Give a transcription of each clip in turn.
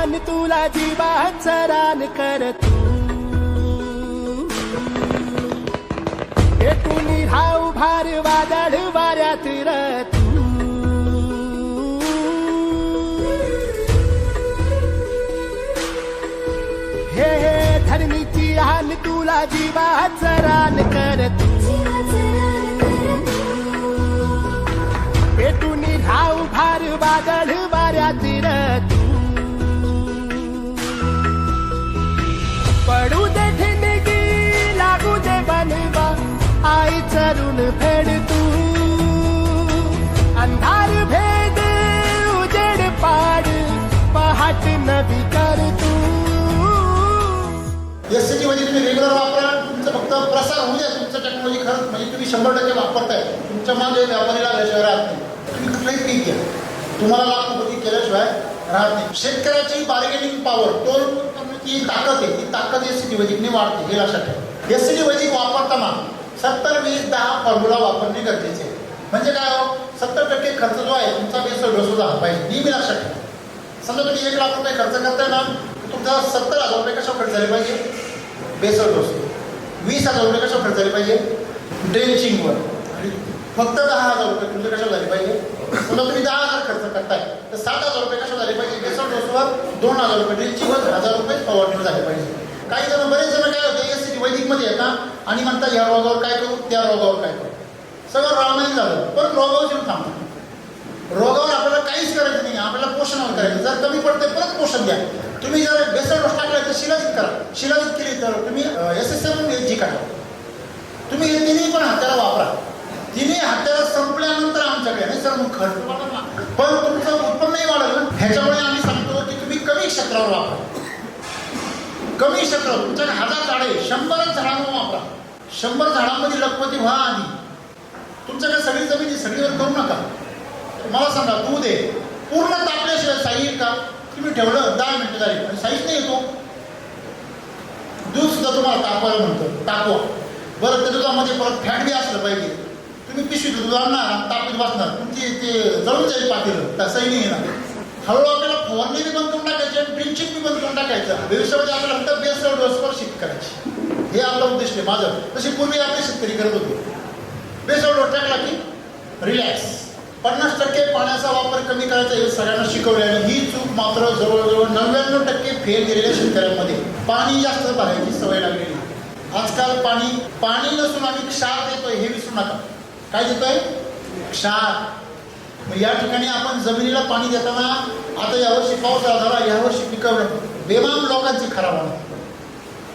आन तुला जीवाचा रान कर तू. पेटून राहू भार वादळ वाऱ्यात रथ हे हे धरणीची आन तुला जीवाचा रान कर तू. पेटून राहू भार वादळ फक्त होऊ द्या तुमचं टेक्नॉलॉजी खरंच म्हणजे तुम्ही शंभर टक्के वापरताय. तुमच्या मागे व्यापारी लागल्याशिवाय राहत नाही. तुम्ही कुठलंही पीक घ्या. तुम्हाला लागतो ती केल्याशिवाय राहत नाही. शेतकऱ्याची बार्गेनिंग पॉवर तोल ती ताकद आहे. ती ताकद एस सी वैदिकने वाढते हे लक्षात ठेवा. एस सी वैदिक वापरताना सत्तर वीस दहा फॉर्म्युला वापरणे गरजेचे आहे. म्हणजे काय हो? सत्तर टक्के खर्च जो आहे तुमचा बेसळ डोसो झाला पाहिजे. नेहमी लक्षात ठेवा. समजा तुम्ही एक लाख रुपये खर्च करताय ना तुमचा सत्तर हजार रुपये कशा खर्च झाले पाहिजे? Basal dose. वीस हजार रुपये कशा खर्च झाले पाहिजे? ड्रेंचिंगवर आणि फक्त दहा हजार रुपये तुमचे कशा झाले पाहिजे? पुन्हा तुम्ही दहा हजार खर्च करताय तर सात हजार रुपये कशा झाले पाहिजे? बेसळ डोसवर दोन हजार रुपये ड्रेंचिंगवर हजार रुपये फवारणीवर झाले पाहिजे. काही जण बरेच जण काय होते एस सी वैदिकमध्ये येतात आणि म्हणतात या रोगावर काय करू? त्या रोगावर काय करू? सगळं रामायण झालं पण रोगावर येऊन थांबतात. रोगावर काहीच करायचं नाही आपल्याला पोषणावर करायचं जर कमी पडते परत पोषण द्या. तुम्ही जर बेसळ डोस टाकला तर शिलाजित करा. शिलाजित केली तर तुम्ही एस एस एम जी काढा. तुम्ही हे तिन्ही पण हाताला वापरा. तिन्ही हत्यारा संपल्यानंतर आमच्याकडे नाही सर मग खर्च वाढेल पण तुमचं उत्पन्नही वाढेल ह्याच्यामुळे आम्ही सांगतो की तुम्ही कमी क्षेत्रावर वापरा. कमी क्षेत्र तुमच्याकडे हजार झाडे शंभरच झाडांवर वापरा. शंभर झाडांमध्ये लखपती व्हा आधी. तुमच्याकडे सगळी जमीन सगळीवर करू नका. मला सांगा तू दे. पूर्ण तापल्याशिवाय साई येईल का? तुम्ही ठेवलं दहा मिनटं झाली. आणि साईच नाही येतो. दूध सुद्धा तुम्हाला तापवायला म्हणतो. तापवा. बरं त्या दुधामध्ये परत फॅट बी असलं पाहिजे. तुम्ही पिशवी दूध आणणार आणि तापीत बसणार. तुमची ते जळून जाईल पातेलं. तसंही नाही येणार. हळूहळू आपल्याला फवारणी बी बंद करून टाकायची आणि ड्रिंचिंग बी बंद करून टाकायचं. भविष्यामध्ये आपल्याला फक्त बेसळ डोसवर शिफ्ट करायची. हे आपला उद्देश आहे माझं. तशी पूर्वी आपले शेतकरी करत होते. बेसळ डोस टाकला की रिलॅक्स पन्नास टक्के पाण्याचा वापर कमी करायचा हे सगळ्यांना शिकवले आणि ही चूक मात्र जवळजवळ नव्याण्णव टक्के फेल गेलेल्या शेतकऱ्यांमध्ये. पाणी जास्त भरायची सवय लागलेली. आजकाल पाणी पाणी नसून आम्ही क्षार देतोय हे विसरू नका. काय देतोय? क्षार. मग या ठिकाणी आपण जमिनीला पाणी देताना आता यावर्षी पाऊस झाला यावर्षी पिकवलं. बेमाम लोकांची खराब होणार.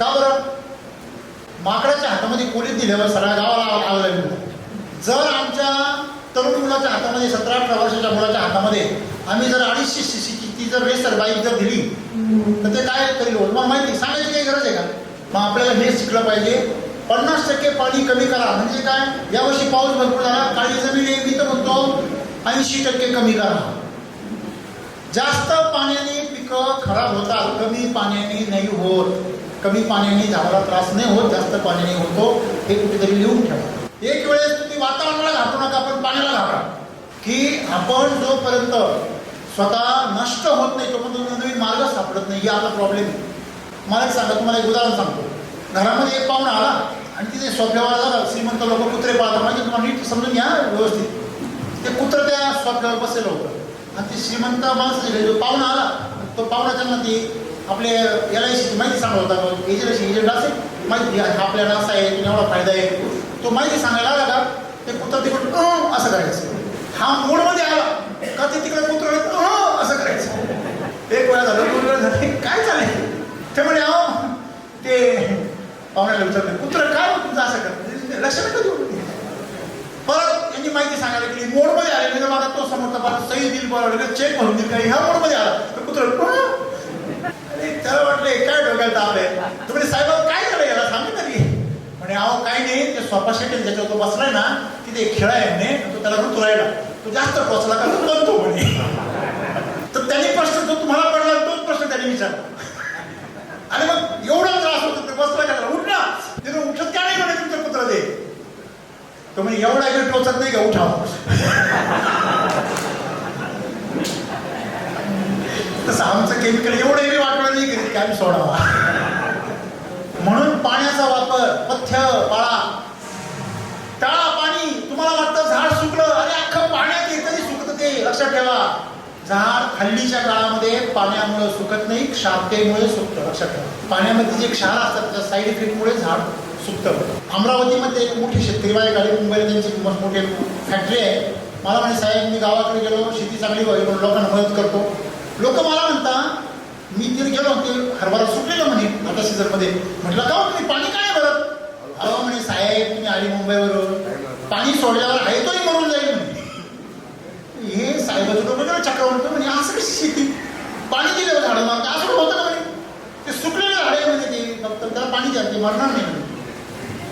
का बरं? माकडाच्या हातामध्ये कोलीत दिल्यावर सगळ्या गावाला आवडला जर आमच्या तरुण मुलाच्या हातामध्ये सतरा अठरा वर्षाच्या मुलाच्या हातामध्ये आम्ही जर अडीचशे सी सीची ती जर रेसर बाईक जर दिली तर ते काय करील हो? तुम्हाला माहिती सांगायची काही गरज आहे का? मग आपल्याला हे शिकलं पाहिजे. पन्नास टक्के पाणी कमी करा. म्हणजे काय? यावर्षी पाऊस भरपूर झाला काळी जमीन आहे मी तर म्हणतो ऐंशी टक्के कमी करा. जास्त पाण्याने पिकं खराब होतात कमी पाण्याने नाही होत. कमी पाण्याने झाडाला त्रास नाही होत जास्त पाण्याने होतो. हे कुठेतरी लिहून ठेवा. एक वेळेस तुम्ही वातावरणाला घाबरू नका पण पाण्याला घाबरा की आपण जोपर्यंत स्वतः नष्ट होत नाही तोपर्यंत नवीन मार्ग सापडत नाही ही आपला प्रॉब्लेम मला एक सांगा तुम्हाला एक उदाहरण सांगतो. घरामध्ये एक पाहुणा आला आणि तिथे स्वप्नावर झाला श्रीमंत लोक कुत्रे पाळतात म्हणजे तुम्हाला नीट समजून घ्या व्यवस्थित. ते कुत्र त्या स्वप्नावर बसेल होतं. आणि ते श्रीमंत माणसं जो पाहुणा आला तो पाहुणा त्यांना ती आपले एल आय सी माहिती सांगत होता. एजंट एजंट असेल माहिती आपल्याला असा आहे एवढा फायदा आहे. तो माहिती सांगायला आला का? ते कुत्र तिकडून असं करायचं. हा मूडमध्ये आला. का ते तिकडे कुत्र असं करायचं. एक वेळा झालं दोन वेळा झाले. काय चालेल ते म्हणे अहो ते पाहुण्याला विचारले कुत्र काय तुमचं असं करत? म्हणजे लक्ष नका देऊ. परत यांनी माहिती सांगायला गेली मोडमध्ये आले. म्हणजे मला तो समोरचा परत सही दिल बरोबर चेक भरून दिल काही ह्या मोडमध्ये आला. तर कुत्र अरे त्याला वाटले काय डोक्याला तावले तुम्ही साहेब काय अहो काही नाही ते सोफा सेट त्याच्यावर ज्याच्यावर तो बसलाय ना तिथे एक खेळा आहे तो त्याला रुतुरायला तो जास्त टोचला का तो बनतो म्हणे. तर त्यांनी प्रश्न जो तुम्हाला पडला तोच प्रश्न त्यांनी विचारला. आणि मग एवढा त्रास होतो ते बसला का उठ ना तिथे उठत का नाही म्हणे तुमचं पुत्र दे तो म्हणे एवढा वेळ टोचत नाही का उठाव तसं आमचं केमिकल एवढं बी वाटलं नाही की आम्ही सोडावा म्हणून पाण्याचा वापर पाळा टाळा पाणी. तुम्हाला वाटतं झाड सुकलं? अरे अख्खं पाण्यात तरी सुकत ते. लक्षात ठेवा. झाड हल्लीच्या काळामध्ये पाण्यामुळे सुकत नाही क्षारतेमुळे सुकतं. लक्षात ठेवा. पाण्यामध्ये जे क्षार असतात त्या साईड इफेक्टमुळे झाड सुकतं. अमरावतीमध्ये एक मोठी शेतकरी गाडी आली मुंबईला त्यांची मोठे फॅक्टरी आहे. मला म्हणे साहेब मी गावाकडे गेलो शेती चांगली व्हावी म्हणून लोकांना मदत करतो. लोक मला म्हणता मी तिथे गेलो ते हरभरा सुटलेलं म्हणे आता सीझनमध्ये म्हटलं का तुम्ही पाणी काय भरत अहो म्हणे साहेब तुम्ही आली मुंबईवरून. पाणी सोडल्यावर आहे तोही मरून जाईल. हे साहेबाचं डोकं गेलं चक्रवर्ती म्हणे असं कशी शेती? पाणी दिलं झाडं मग असं होतं म्हणे. ते सुकलेले झाडे म्हणजे ते. फक्त त्याला पाणी द्या ते मरणार नाही.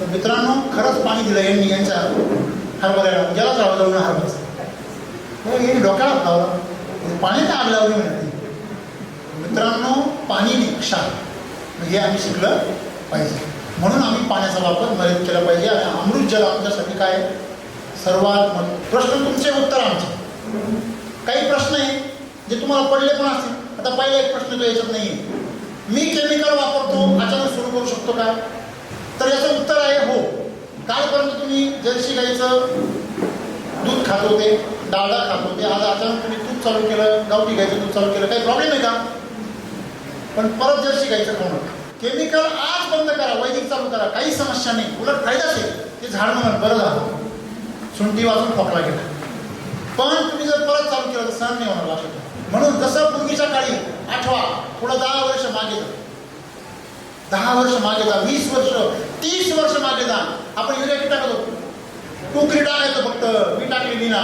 तर मित्रांनो खरंच पाणी दिलं यांनी यांच्या हरभऱ्याला. ज्याला जावं जाऊन हरभरा. हे डोक्याला हात लावला. पाणी आग लावली? म्हणते मित्रांनो पाणी निक्षा हे आम्ही शिकलं पाहिजे. म्हणून आम्ही पाण्याचा वापर मर्यादित केला पाहिजे. आणि अमृत जल आमच्यासाठी काय सर्वात मोठं प्रश्न तुमचे उत्तर आमचे. काही प्रश्न आहे जे तुम्हाला पडले पण असतील. आता पहिला एक प्रश्न तो याच्यात नाही आहे मी केमिकल वापरतो अचानक सुरू करू शकतो का? तर याचं उत्तर आहे हो. कालपर्यंत तुम्ही जर्सी गाईचं दूध खात होते डाळडा खात होते. आज अचानक तुम्ही दूध चालू केलं गावठी गाईचं दूध चालू केलं. काही प्रॉब्लेम आहे का? पण परत जर्सी गाईचं खाऊ नका. केमिकल आज बंद करा वैदिक चालू करा काही समस्या नाही. उलट फायदाच आहे. ते झाड म्हणून बरं झालं. सुंठी वाजून खोकला गेला. पण तुम्ही जर परत चालू केलं तर सहन नाही होणार लक्षात म्हणून जसं पूर्वीच्या काळी आठवा पुढं दहा वर्ष मागे जा. दहा वर्ष मागे जा वीस वर्ष तीस वर्ष मागे जा. आपण युरिया किती टाकत? होतो टोकरी टाकायचं फक्त. मी टाकलेली ना.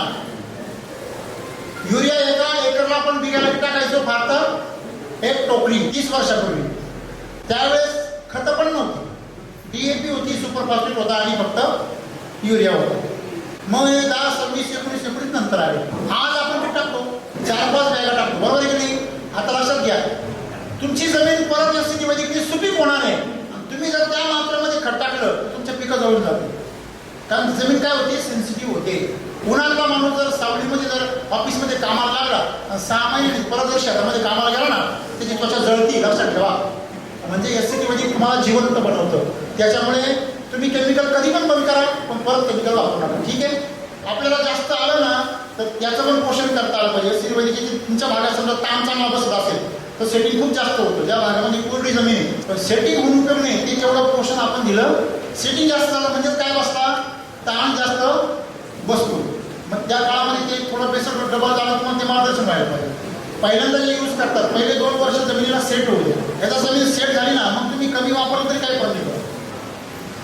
युरिया एका एकरला आपण बिघायला किती टाकायचो फार तर? एक टोकरी तीस वर्षापूर्वी. त्यावेळेस खत पण नव्हती. डीएपी होती सुपरफॉस्फेट होता आणि फक्त युरिया होता. मग हे दहा सव्वीस एकोणीस एकोणीस नंतर आले. आज आपण ते टाकतो. चार पाच बॅगा टाकतो. बरोबर आहे की नाही? आता लक्षात घ्या. तुमची जमीन परत स्थिती म्हणजे किती सुपीक होणार आहे? आणि तुम्ही जर त्या मात्रामध्ये खत टाकलं तुमच्या पिकं जळून जाते कारण जमीन काय होते? सेन्सिटिव्ह होते. उन्हाळा माणूस जर सावलीमध्ये जर ऑफिसमध्ये कामाला लागला आणि सहा महिने परत जर शहरामध्ये कामाला गेला ना त्याची त्वचा जळती. लक्षात ठेवा. म्हणजे एसमध्ये म्हणजे तुम्हाला जिवंत बनवतं. त्याच्यामुळे तुम्ही केमिकल कधी पण बंद करा पण परत केमिकल वापरू नका. ठीक आहे? आपल्याला जास्त आलं ना तर त्याचं पण पोषण करता आलं पाहिजे. एस तुमच्या भागात समजा ताण चांगला बसत असेल तर सेटिंग खूप जास्त होतं. ज्या भागामध्ये कोरडी जमीन आहे पण सेटिंग होऊन उपयोग नाही ते जेवढं पोषण आपण दिलं सेटिंग जास्त झालं म्हणजे काय बसता? ताण जास्त बसतो. मग त्या काळामध्ये ते थोडं बेसर डबल झालं तर मग ते मार्गदर्शन व्हायला पाहिजे. पहिल्यांदा जे यूज करतात पहिले दोन वर्ष जमिनीला सेट होऊ द्या याचा जमीन सेट झाली ना मग तुम्ही कमी वापरलं तरी काही फरक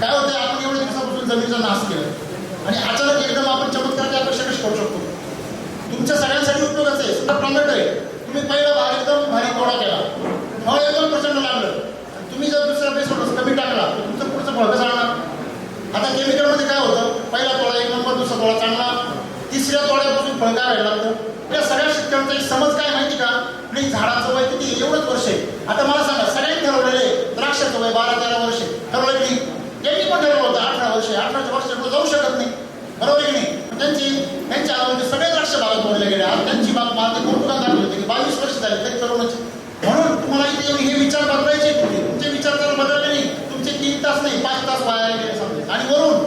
काय होतं आपण एवढ्या दिवसापासून जमिनीचा नाश केला. आणि अचानक एकदम आपण चमत्काराची अपेक्षा कशी करू शकतो? तुमच्या सगळ्यांसाठी उपयोगाचं आहे. सुद्धा टोमॅटो आहे. तुम्ही पहिला भाग एकदम भारी तोडा केला. फळ एकदम प्रचंड लागलं. तुम्ही जर दुसरा बेस कमी टाकला तर तुमचं पुढचं फळ कसं आणणार आता केमिकलमध्ये काय होतं? पहिला तोळा एक नंबर दुसरा तोळा चांगला. तिसऱ्या तोळ्यापासून फळ काय व्हायला लागतं? या सगळ्या शेतकऱ्यांचा एक समज काय माहिती का? आणि झाडाचं वय किती? एवढंच वर्ष आहे. आता मला सांगा सगळ्यांनी ठरवलेले द्राक्षाचं वय बारा तेरा वर्ष ठरवलं की त्यांनी पण ठरवलं होतं अठरा वर्ष अठराच्या वर्ष पुढे जाऊ शकत नाही. बरोबर की नाही? त्यांची त्यांच्या सगळे द्राक्ष बागात मोडले गेले. आज त्यांची बाग मला करून दाखवली होती की बावीस वर्ष झाले तरी तरुणच म्हणून तुम्हाला इथे येऊन हे विचार बदलायचे तुमचे तुमचे विचार जर बदलले नाही तुमचे तीन तास नाही पाच तास वाया गेले समजा आणि वरून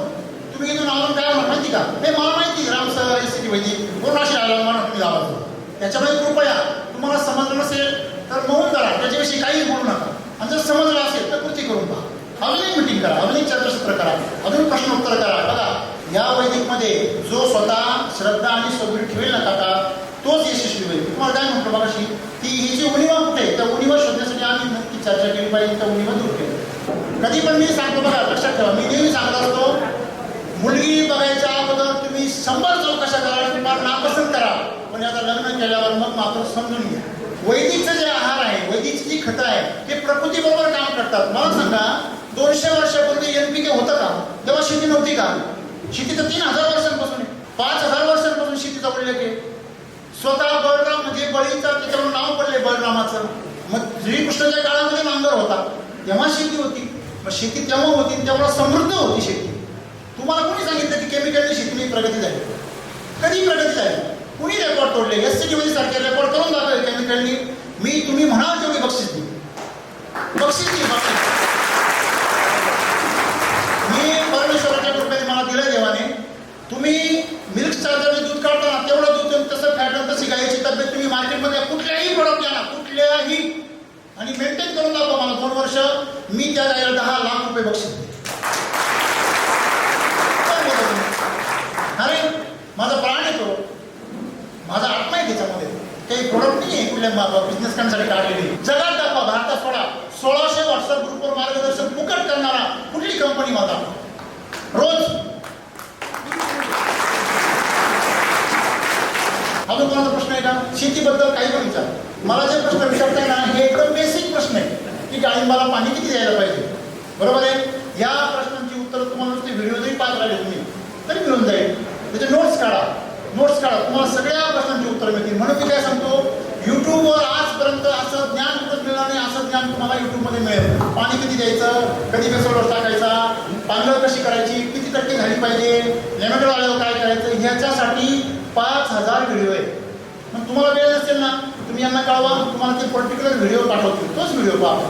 तुम्ही इथून आणून काय होणार माहिती का नाही मला माहिती राम सर एस सी वैदिक वरून अशी आला म्हणा तुम्ही गावात त्याच्यामुळे कृपया तुम्हाला समजलं नसेल तर मौन करा त्याच्याविषयी काही बोलू नका आणि जर समजलं असेल तर कृती करून पहा अजून एक मिटिंग करा अजून एक चर्चासत्र करा अजून प्रश्नोत्तर करा. बघा या वैदिकमध्ये जो स्वतः श्रद्धा आणि सगळी ठेवेल ना काका तोच यशस्वी होईल. तुम्हाला काय म्हटलं मगाशी? की ही जी उणीवा कुठे त्या उणीवा शोधण्यासाठी आम्ही नक्की चर्चा केली पाहिजे त्या उणीवा दूर केली कधी पण मी सांगतो बघा लक्षात ठेवा मी नेहमी सांगत असतो मुलगी बघायच्या अगोदर तुम्ही शंभर चौकशा करा तुम्हाला नापसंत करा. पण आता लग्न केल्यावर मग मात्र समजून घ्या. वैदिकचं जे आहार आहे वैदिकची जी खतं आहे ते प्रकृतीबरोबर काम करतात. मला सांगा दोनशे वर्षापूर्वी एनपीके होतं का तेव्हा शेती शेती तर तीन हजार वर्षांपासून आहे. पाच हजार वर्षांपासून शेतीचा उल्लेख आहे. स्वतः बळराम म्हणजे बळीचा त्याच्यावर नाव पडले बळरामाचं. मग श्रीकृष्णाच्या काळामध्ये नांगर होता. तेव्हा शेती होती. मग शेती तेव्हा होती तेव्हा समृद्ध होती शेती. तुम्हाला कोणी सांगितलं की केमिकलची शेतीने प्रगती झाली? कधी प्रगती झाली? कुणी रेकॉर्ड तोडले एस सी टी सारखे रेकॉर्ड करून दाखवले केमिकलनी मी तुम्ही म्हणाल तेवढी बक्षीस देईन बक्षीस मी परमेश्वराच्या कृपेने मला दिलं देवाने तुम्ही मिल्क चार्जरने दूध काढताना तेवढं दूध आणि तसं फॅट आणि तशी गायची तब्येत तुम्ही मार्केटमध्ये कुठल्याही प्रोडक्ट घ्या ना कुठल्याही आणि मेंटेन करून दाखवा मला दोन वर्ष मी त्या गायला दहा लाख रुपये बक्षीस देईन. काय बोलता तुम्ही? अरे माझा प्राण येतो माझा आत्मा आहे त्याच्यामध्ये काही प्रोडक्ट नाही बिझनेस करण्यासाठी काढलेली जगात दाखवा भारतात सोडा. सोळाशे व्हॉट्सअप ग्रुपवर मार्गदर्शन फुकट करणारा कुठली कंपनी होता? रोज. अजून कोणाचा प्रश्न आहे का? शेतीबद्दल काही पण विचार. मला जे प्रश्न विचारताय ना हे एकदम बेसिक प्रश्न आहे. की डाळिंबाला पाणी किती द्यायला पाहिजे? बरोबर आहे? या प्रश्नांची उत्तर तुम्हाला नुसते व्हिडिओ जरी पाहत राहिले तुम्ही तरी मिळून जाईल. त्याचे नोट्स काढा. नोट्स काढा. तुम्हाला सगळ्या प्रश्नांची उत्तर मिळतील. म्हणून मी काय सांगतो युट्यूबवर आजपर्यंत असं ज्ञान कुठं मिळणार नाही असं ज्ञान तुम्हाला युट्यूबमध्ये मिळेल? पाणी किती द्यायचं? कधी बेसोडवर टाकायचा? पांढर कशी करायची? किती टक्के झाली पाहिजे? लेमेटो आल्यावर काय करायचं? ह्याच्यासाठी पाच हजार व्हिडिओ आहे मग तुम्हाला वेळ नसेल ना तुम्ही यांना कळवा. तुम्हाला ते पर्टिक्युलर व्हिडिओ पाठवतील तोच व्हिडिओ पाहा.